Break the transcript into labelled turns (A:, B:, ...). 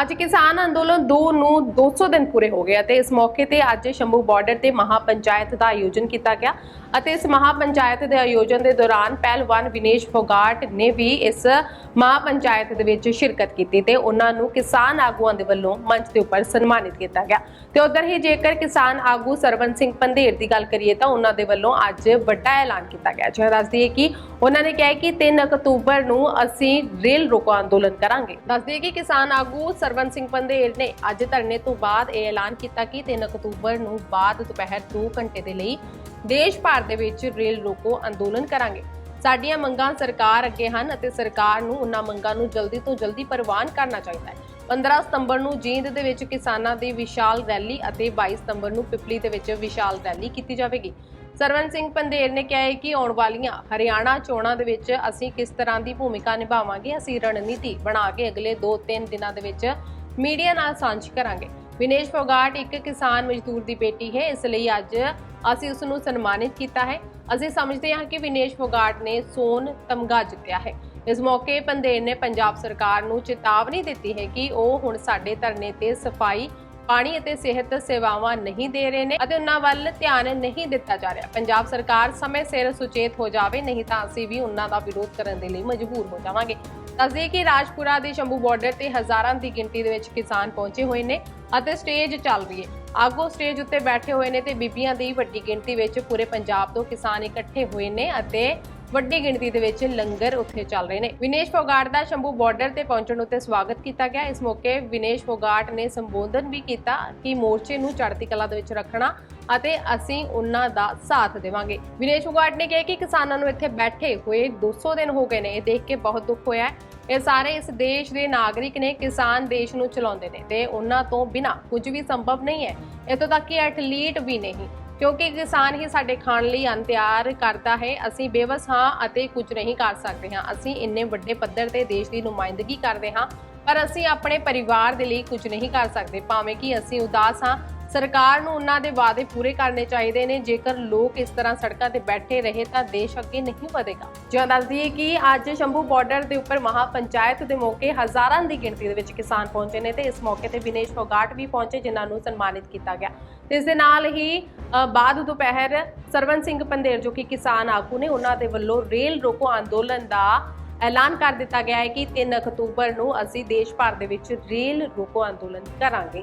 A: ਅੱਜ ਕਿਸਾਨ ਅੰਦੋਲਨ 2 ਨੂੰ 200 ਦਿਨ ਪੂਰੇ ਹੋ ਗਏ ਅਤੇ ਇਸ ਮੌਕੇ ਤੇ ਅੱਜ ਸ਼ੰਭੂ ਬਾਰਡਰ ਤੇ ਮਹਾ ਪੰਚਾਇਤ ਦਾ ਆਯੋਜਨ ਕੀਤਾ ਗਿਆ ਅਤੇ ਇਸ ਮਹਾ ਪੰਚਾਇਤ ਦੇ ਆਯੋਜਨ ਦੇ ਦੌਰਾਨ ਪਹਿਲਵਾਨ ਵਿਨੇਸ਼ ਫੋਗਾਟ ਨੇ ਵੀ ਇਸ ਮਹਾ ਪੰਚਾਇਤ ਦੇ ਵਿੱਚ ਸ਼ਿਰਕਤ ਕੀਤੀ ਤੇ ਉਹਨਾਂ ਨੂੰ ਕਿਸਾਨ ਆਗੂਆਂ ਦੇ ਵੱਲੋਂ ਮੰਚ ਦੇ ਉੱਪਰ ਸਨਮਾਨਿਤ ਕੀਤਾ ਗਿਆ। ਤੇ ਉਧਰ ਹੀ ਜੇਕਰ ਕਿਸਾਨ ਆਗੂ ਸਰਵਨ ਸਿੰਘ ਪੰਧੇਰ ਦੀ ਗੱਲ ਕਰੀਏ ਤਾਂ ਉਹਨਾਂ ਦੇ ਵੱਲੋਂ ਅੱਜ ਵੱਡਾ ਐਲਾਨ ਕੀਤਾ ਗਿਆ। ਜਿਹੜਾ ਦੱਸ ਦਈਏ ਕਿ ਉਹਨਾਂ ਨੇ ਕਿਹਾ ਕਿ 3 ਅਕਤੂਬਰ ਨੂੰ ਅਸੀਂ ਰੇਲ ਰੋਕੋ ਅੰਦੋਲਨ ਕਰਾਂਗੇ। ਦੱਸਦੀ ਦਈਏ ਕਿ ਕਿਸਾਨ ਆਗੂ ਸਰਵਨ ਸਿੰਘ ਪੰਧੇਰ ਨੇ ਅੱਜ ਧਰਨੇ ਤੋਂ ਬਾਅਦ ਇਹ ਐਲਾਨ ਕੀਤਾ ਕਿ 3 ਅਕਤੂਬਰ ਨੂੰ ਬਾਅਦ ਦੁਪਹਿਰ 2 ਘੰਟੇ ਦੇ ਲਈ ਦੇਸ਼ ਭਰ ਦੇ ਵਿੱਚ ਰੇਲ ਰੋਕੋ ਅੰਦੋਲਨ ਕਰਾਂਗੇ। ਸਾਡੀਆਂ ਮੰਗਾਂ ਸਰਕਾਰ ਅੱਗੇ ਹਨ ਅਤੇ ਸਰਕਾਰ ਨੂੰ ਉਹਨਾਂ ਮੰਗਾਂ ਨੂੰ ਜਲਦੀ ਤੋਂ ਜਲਦੀ ਪ੍ਰਵਾਨ ਕਰਨਾ ਚਾਹੀਦਾ ਹੈ। 15 ਸਤੰਬਰ ਨੂੰ ਜੀਂਦ ਦੇ ਵਿੱਚ ਕਿਸਾਨਾਂ ਦੀ ਵਿਸ਼ਾਲ ਰੈਲੀ ਅਤੇ 22 ਸਤੰਬਰ ਨੂੰ ਪਿਪਲੀ ਦੇ ਵਿੱਚ ਵਿਸ਼ਾਲ ਰੈਲੀ ਕੀਤੀ ਜਾਵੇਗੀ। ਸਰਵਨ ਸਿੰਘ ਪੰਧੇਰ ਨੇ ਕਿਹਾ ਹੈ ਕਿ ਆਉਣ ਵਾਲੀਆਂ ਹਰਿਆਣਾ ਚੋਣਾਂ ਦੇ ਵਿੱਚ ਅਸੀਂ ਕਿਸ ਤਰ੍ਹਾਂ ਦੀ ਭੂਮਿਕਾ ਨਿਭਾਵਾਂਗੇ, ਅਸੀਂ ਰਣਨੀਤੀ ਬਣਾ ਕੇ ਅਗਲੇ 2-3 ਦਿਨਾਂ ਦੇ ਵਿੱਚ ਮੀਡੀਆ ਨਾਲ ਸਾਂਝੀ ਕਰਾਂਗੇ। ਵਿਨੇਸ਼ ਫੋਗਾਟ ਇੱਕ ਕਿਸਾਨ ਮਜ਼ਦੂਰ ਦੀ ਬੇਟੀ ਹੈ, ਇਸ ਲਈ ਅੱਜ ਅਸੀਂ ਉਸ ਨੂੰ ਸਨਮਾਨਿਤ ਕੀਤਾ ਹੈ। ਅਸੀਂ ਸਮਝਦੇ ਹਾਂ ਕਿ ਵਿਨੇਸ਼ ਫੋਗਾਟ ਨੇ ਸੋਨ ਤਮਗਾ ਜਿੱਤਿਆ ਹੈ। ਇਸ ਮੌਕੇ ਪੰਦੇਰ ਨੇ ਪੰਜਾਬ ਸਰਕਾਰ ਨੂੰ ਚੇਤਾਵਨੀ ਦਿੱਤੀ ਹੈ ਕਿ ਉਹ ਹੁਣ ਸਾਡੇ ਧਰਨੇ ਤੇ ਸਫ਼ਾਈ ਪਾਣੀ ਅਤੇ ਸਿਹਤ ਸੇਵਾਵਾਂ ਨਹੀਂ ਦੇ ਰਹੇ ਨੇ ਅਤੇ ਉਹਨਾਂ ਵੱਲ ਧਿਆਨ ਨਹੀਂ ਦਿੱਤਾ ਜਾ ਰਿਹਾ। ਪੰਜਾਬ ਸਰਕਾਰ ਸਮੇਂ ਸਿਰ ਸੁਚੇਤ ਹੋ ਜਾਵੇ, ਨਹੀਂ ਤਾਂ ਅਸੀਂ ਵੀ ਉਹਨਾਂ ਦਾ ਵਿਰੋਧ ਕਰਨ ਦੇ ਲਈ ਮਜਬੂਰ ਹੋ ਜਾਵਾਂਗੇ। ਦੱਸਦੇ ਕਿ ਰਾਜਪੁਰਾ ਦੇ ਸ਼ੰਭੂ ਬਾਰਡਰ ਤੇ ਹਜ਼ਾਰਾਂ ਦੀ ਗਿਣਤੀ ਦੇ ਵਿੱਚ ਕਿਸਾਨ ਪਹੁੰਚੇ ਹੋਏ ਨੇ ਅਤੇ ਸਟੇਜ ਚੱਲ ਰਹੀ ਹੈ। ਆਗੋ ਸਟੇਜ ਉੱਤੇ ਬੈਠੇ ਹੋਏ ਨੇ ਤੇ ਬੀਬੀਆਂ ਦੀ ਵੱਡੀ ਗਿਣਤੀ ਵਿੱਚ ਪੂਰੇ ਪੰਜਾਬ ਤੋਂ ਕਿਸਾਨ ਇਕੱਠੇ ਹੋਏ ਨੇ ਅਤੇ ਵੱਡੀ ਗਿਣਤੀ ਦੇ ਵਿੱਚ ਲੰਗਰ ਉੱਥੇ ਚੱਲ ਰਹੇ ਨੇ। ਵਿਨੇਸ਼ ਫੋਗਾਟ ਦਾ ਸ਼ੰਭੂ ਬਾਰਡਰ ਤੇ ਪਹੁੰਚਣ ਉੱਤੇ ਸਵਾਗਤ ਕੀਤਾ ਗਿਆ। ਇਸ ਮੌਕੇ ਵਿਨੇਸ਼ ਫੋਗਾਟ ਨੇ ਸੰਬੋਧਨ ਵੀ ਕੀਤਾ ਕਿ ਮੋਰਚੇ ਨੂੰ ਚੜ੍ਹਦੀ ਕਲਾ ਦੇ ਵਿੱਚ ਰੱਖਣਾ ਅਤੇ ਅਸੀਂ ਉਹਨਾਂ ਦਾ ਸਾਥ ਦੇਵਾਂਗੇ। ਵਿਨੇਸ਼ ਫੋਗਾਟ ਨੇ ਕਿਹਾ ਕਿ ਕਿਸਾਨਾਂ ਨੂੰ ਇੱਥੇ ਬੈਠੇ ਹੋਏ 200 ਦਿਨ ਹੋ ਗਏ ਨੇ। ਇਹ ਦੇਖ ਕੇ ਬਹੁਤ ਦੁੱਖ ਹੋਇਆ ਹੈ। ਇਹ ਸਾਰੇ ਇਸ ਦੇਸ਼ ਦੇ ਨਾਗਰਿਕ ਨੇ, ਕਿਸਾਨ ਦੇਸ਼ ਨੂੰ ਚਲਾਉਂਦੇ ਨੇ ਤੇ ਉਹਨਾਂ ਤੋਂ ਬਿਨਾ ਕੁਝ ਵੀ ਸੰਭਵ ਨਹੀਂ ਹੈ। ਇਤੋਂ ਤੱਕ ਕਿ ਐਥਲੀਟ ਵੀ ਨਹੀਂ। ਕਿਉਂਕਿ ਕਿਸਾਨ ਹੀ ਸਾਡੇ ਖਾਣ ਲਈ ਅੰਨ ਤਿਆਰ ਕਰਦਾ ਹੈ, ਅਸੀਂ ਬੇਵਸ ਹਾਂ ਅਤੇ ਕੁਝ ਨਹੀਂ ਕਰ ਸਕਦੇ ਹਾਂ। ਅਸੀਂ ਇੰਨੇ ਵੱਡੇ ਪੱਧਰ ਤੇ ਦੇਸ਼ ਦੀ ਨੁਮਾਇੰਦਗੀ ਕਰਦੇ ਹਾਂ, ਪਰ ਅਸੀਂ ਆਪਣੇ ਪਰਿਵਾਰ ਦੇ ਲਈ ਕੁਝ ਨਹੀਂ ਕਰ ਸਕਦੇ, ਭਾਵੇਂ ਕਿ ਅਸੀਂ ਉਦਾਸ ਹਾਂ ਸਰਕਾਰ ਨੂੰ ਉਹਨਾਂ ਦੇ ਵਾਅਦੇ ਪੂਰੇ ਕਰਨੇ ਚਾਹੀਦੇ ਨੇ। ਜੇਕਰ ਲੋਕ ਇਸ ਤਰ੍ਹਾਂ ਸੜਕਾਂ ਤੇ ਬੈਠੇ ਰਹੇ ਤਾਂ ਦੇਸ਼ ਅੱਗੇ ਨਹੀਂ ਵਧੇਗਾ। ਜਿਵੇਂ ਦੱਸਦੀਏ ਕਿ ਅੱਜ ਸ਼ੰਭੂ ਬਾਰਡਰ ਦੇ ਉੱਪਰ ਮਹਾ ਪੰਚਾਇਤ ਦੇ ਮੌਕੇ ਹਜ਼ਾਰਾਂ ਦੀ ਗਿਣਤੀ ਦੇ ਵਿੱਚ ਕਿਸਾਨ ਪਹੁੰਚੇ ਨੇ ਤੇ ਇਸ ਮੌਕੇ ਤੇ ਵਿਨੇਸ਼ ਫੋਗਾਟ ਵੀ ਪਹੁੰਚੇ, ਜਿਨ੍ਹਾਂ ਨੂੰ ਸਨਮਾਨਿਤ ਕੀਤਾ ਗਿਆ। ਤੇ ਇਸ ਦੇ ਨਾਲ ਹੀ ਬਾਅਦ ਦੁਪਹਿਰ ਸਰਵਨ ਸਿੰਘ ਪੰਦੇਰ ਜੋ ਕਿ ਕਿਸਾਨ ਆਗੂ ਨੇ, ਉਹਨਾਂ ਦੇ ਵੱਲੋਂ ਰੇਲ ਰੋਕੋ ਅੰਦੋਲਨ ਦਾ ਐਲਾਨ ਕਰ ਦਿੱਤਾ ਗਿਆ ਹੈ ਕਿ 3 ਅਕਤੂਬਰ ਨੂੰ ਅਸੀਂ ਦੇਸ਼ ਭਰ ਦੇ ਵਿੱਚ ਰੇਲ ਰੋਕੋ ਅੰਦੋਲਨ ਕਰਾਂਗੇ।